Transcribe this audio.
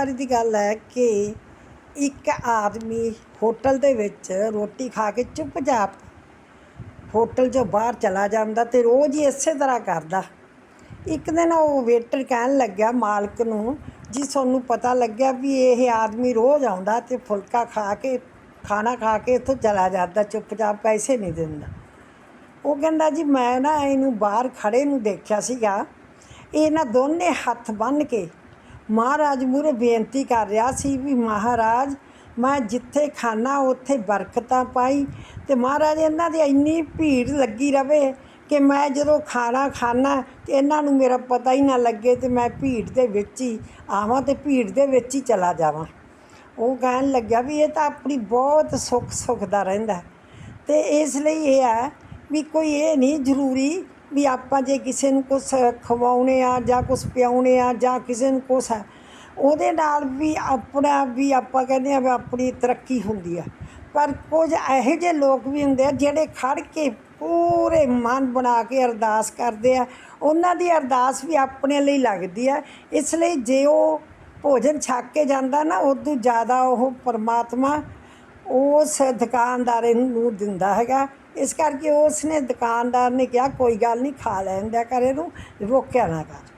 ਵਾਰੀ ਦੀ ਗੱਲ ਹੈ ਕਿ ਇੱਕ ਆਦਮੀ ਹੋਟਲ ਦੇ ਵਿੱਚ ਰੋਟੀ ਖਾ ਕੇ ਚੁੱਪਚਾਪ ਹੋਟਲ 'ਚੋਂ ਬਾਹਰ ਚਲਾ ਜਾਂਦਾ ਤੇ ਰੋਜ਼ ਹੀ ਇਸੇ ਤਰ੍ਹਾਂ ਕਰਦਾ। ਇੱਕ ਦਿਨ ਉਹ ਵੇਟਰ ਕਹਿਣ ਲੱਗਿਆ ਮਾਲਕ ਨੂੰ, ਜੀ, ਤੁਹਾਨੂੰ ਪਤਾ ਲੱਗਿਆ ਵੀ ਇਹ ਆਦਮੀ ਰੋਜ਼ ਆਉਂਦਾ ਤੇ ਫੁਲਕਾ ਖਾ ਕੇ, ਖਾਣਾ ਖਾ ਕੇ ਇੱਥੋਂ ਚਲਾ ਜਾਂਦਾ, ਚੁੱਪਚਾਪ ਪੈਸੇ ਨਹੀਂ ਦਿੰਦਾ। ਉਹ ਕਹਿੰਦਾ, ਜੀ, ਮੈਂ ਨਾ ਇਹਨੂੰ ਬਾਹਰ ਖੜੇ ਨੂੰ ਦੇਖਿਆ ਸੀਗਾ। ਇਹਨਾਂ ਦੋਨੇ ਹੱਥ ਬੰਨ੍ਹ ਕੇ ਮਹਾਰਾਜ ਮੂਹਰੇ ਬੇਨਤੀ ਕਰ ਰਿਹਾ ਸੀ ਵੀ ਮਹਾਰਾਜ, ਮੈਂ ਜਿੱਥੇ ਖਾਣਾ ਉੱਥੇ ਬਰਕਤਾਂ ਪਾਈ ਤੇ ਮਹਾਰਾਜ ਇਹਨਾਂ ਦੀ ਇੰਨੀ ਭੀੜ ਲੱਗੀ ਰਵੇ ਕਿ ਮੈਂ ਜਦੋਂ ਖਾਣਾ ਖਾਣਾ ਤੇ ਇਹਨਾਂ ਨੂੰ ਮੇਰਾ ਪਤਾ ਹੀ ਨਾ ਲੱਗੇ ਤੇ ਮੈਂ ਭੀੜ ਦੇ ਵਿੱਚ ਹੀ ਆਵਾਂ ਤੇ ਭੀੜ ਦੇ ਵਿੱਚ ਹੀ ਚਲਾ ਜਾਵਾਂ। ਉਹ ਕਹਿਣ ਲੱਗਿਆ ਵੀ ਇਹ ਤਾਂ ਆਪਣੀ ਬਹੁਤ ਸੁੱਖ ਸੁੱਖ ਦਾ ਰਹਿੰਦਾ। ਤੇ ਇਸ ਲਈ ਇਹ ਹੈ ਵੀ ਕੋਈ ਇਹ ਨਹੀਂ ਜ਼ਰੂਰੀ ਵੀ ਆਪਾਂ ਜੇ ਕਿਸੇ ਨੂੰ ਕੁਝ ਖਵਾਉਣੇ ਆ ਜਾਂ ਕੁਝ ਪਿਆਉਣੇ ਆ ਜਾਂ ਕਿਸੇ ਨੂੰ ਕੁਛ ਹੈ, ਉਹਦੇ ਨਾਲ ਵੀ ਆਪਣਾ ਵੀ ਆਪਾਂ ਕਹਿੰਦੇ ਆ ਵੀ ਆਪਣੀ ਤਰੱਕੀ ਹੁੰਦੀ ਆ। ਪਰ ਕੁਝ ਇਹੋ ਜਿਹੇ ਲੋਕ ਵੀ ਹੁੰਦੇ ਆ ਜਿਹੜੇ ਖੜ ਕੇ ਪੂਰੇ ਮਨ ਬਣਾ ਕੇ ਅਰਦਾਸ ਕਰਦੇ ਆ। ਉਹਨਾਂ ਦੀ ਅਰਦਾਸ ਵੀ ਆਪਣੇ ਲਈ ਲੱਗਦੀ ਆ। ਇਸ ਲਈ ਜੇ ਉਹ ਭੋਜਨ ਛੱਕ ਕੇ ਜਾਂਦਾ ਨਾ, ਉਦੋਂ ਜ਼ਿਆਦਾ ਉਹ ਪਰਮਾਤਮਾ ਉਸ ਦੁਕਾਨਦਾਰ ਨੂੰ ਦਿੰਦਾ ਹੈਗਾ। ਇਸ ਕਰਕੇ ਉਸ ਨੇ ਦੁਕਾਨਦਾਰ ਨੇ ਕਿਹਾ, ਕੋਈ ਗੱਲ ਨਹੀਂ, ਖਾ ਲੈਣ ਦਿਆ ਕਰ ਇਹਨੂੰ, ਰੋਕਿਆ ਨਾ ਕਰ।